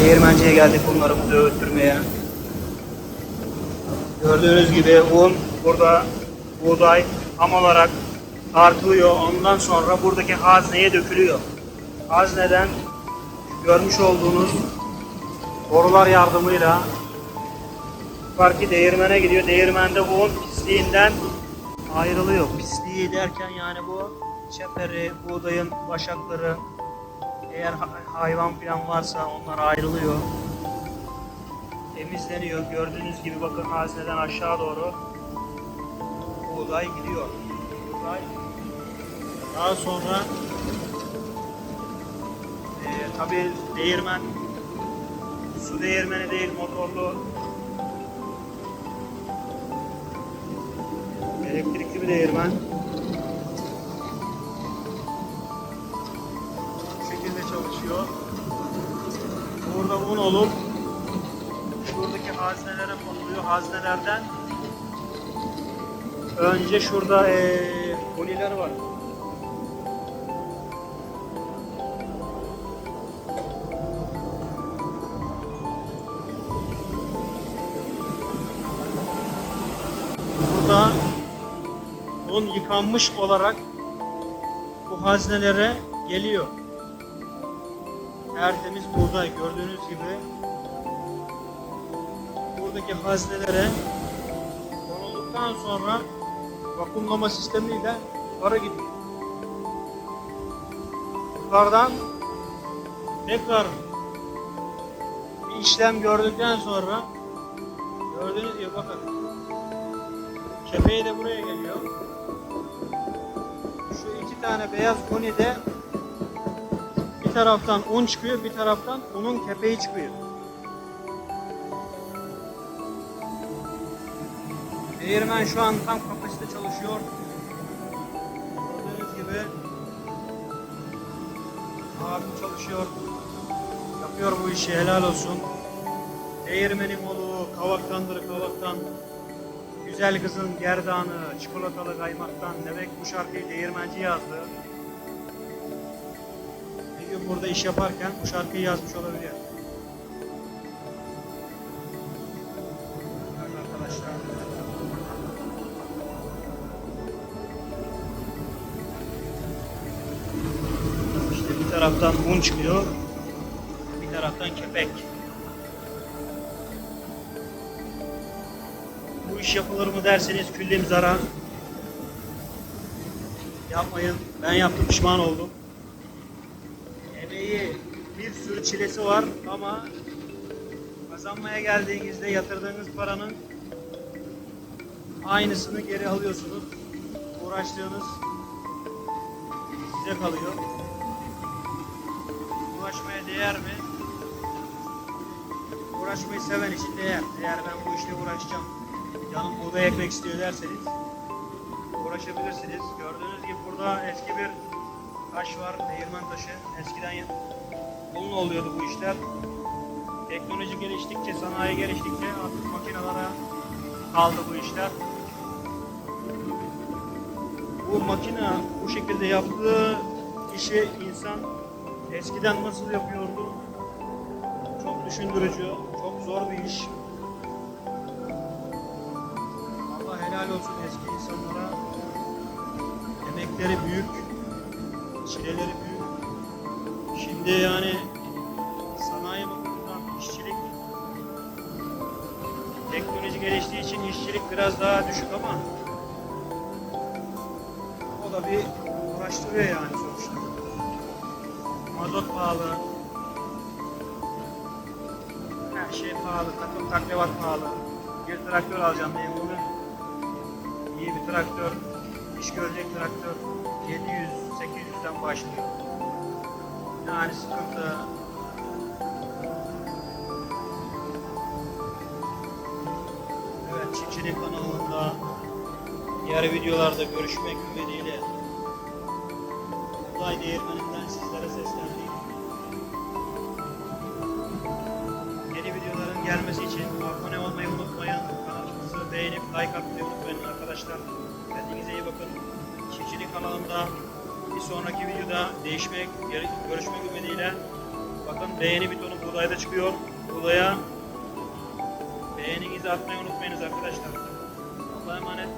değirmenciye geldik bunları burada öğüttürmeye. Gördüğünüz gibi un burada buğday ham olarak tartılıyor. Ondan sonra buradaki hazneye dökülüyor. Hazneden görmüş olduğunuz borular yardımıyla farkı değirmene gidiyor. Değirmende bu un pisliğinden ayrılıyor. Pisliği derken yani bu çeperi, buğdayın başakları, eğer ha- hayvan falan varsa onlar ayrılıyor. Temizleniyor. Gördüğünüz gibi bakın hazneden aşağı doğru buğday gidiyor. Buğday daha sonra e, tabi değirmen su değirmeni değil motorlu elektrikli bir değirmen. Çalışıyor. Burada un olup şuradaki haznelere konuluyor. Haznelerden önce şurada eee koliler var. Burada un yıkanmış olarak bu haznelere geliyor. Tertemiz buğday gördüğünüz gibi buradaki haznelere konulduktan sonra vakumlama sistemiyle para gidiyor. Yukarıdan tekrar bir işlem gördükten sonra gördüğünüz gibi bakın kepeği de buraya geliyor. Şu iki tane beyaz konide bir taraftan un çıkıyor, bir taraftan unun kepeği çıkıyor. Değirmen şu an tam kapasite çalışıyor. Gördüğünüz gibi abim çalışıyor. Yapıyor bu işi helal olsun. Değirmenin oluğu kavaktandır kavaktan. Güzel kızın gerdanı, çikolatalı kaymaktan. Demek bu şarkıyı değirmenci yazdı. Burada iş yaparken bu şarkıyı yazmış olabilir. İşte bir taraftan un çıkıyor, bir taraftan kepek. Bu iş yapılır mı derseniz küllem zarar. Yapmayın. Ben yaptım pişman oldum. Emeği bir sürü çilesi var ama kazanmaya geldiğinizde yatırdığınız paranın aynısını geri alıyorsunuz. Uğraştığınız size kalıyor. Uğraşmaya değer mi? Uğraşmayı seven için değer. Eğer ben bu işle uğraşacağım, canım buğday ekmek istiyor derseniz uğraşabilirsiniz. Gördüğünüz gibi burada eski bir taş var, değirmen taşı. Eskiden bununla oluyordu bu işler. Teknoloji geliştikçe, sanayi geliştikçe artık makinelere kaldı bu işler. Bu makine bu şekilde yaptığı işi insan eskiden nasıl yapıyordu? Çok düşündürücü, çok zor bir iş. Allah helal olsun eski insanlara. Emekleri büyük, çileleri büyük. Şimdi yani sanayi bakımından işçilik teknoloji geliştiği için işçilik biraz daha düşük ama o da bir uğraştırıyor yani sonuçta. Mazot pahalı. Her şey pahalı. Takım taklivat pahalı. Bir traktör alacağım benim bunu. İyi bir traktör, iş görecek traktör 700-800'den başlıyor. Yani sıkıntı. Evet, Çiftçilik kanalında diğer videolarda görüşmek ümidiyle Uzay Değirmeni'nden sizlere seslendik. Yeni videoların gelmesi için abone olmayı unutmayın. Kanalımızı beğenip like atmayı unutmayın arkadaşlar. Kendinize iyi bakın. Çiftçilik kanalında bir sonraki videoda değişmek, görüşmek ümidiyle. Bakın beğeni butonu buradayda çıkıyor. Buraya beğeninizi atmayı unutmayınız arkadaşlar. Allah'a emanet.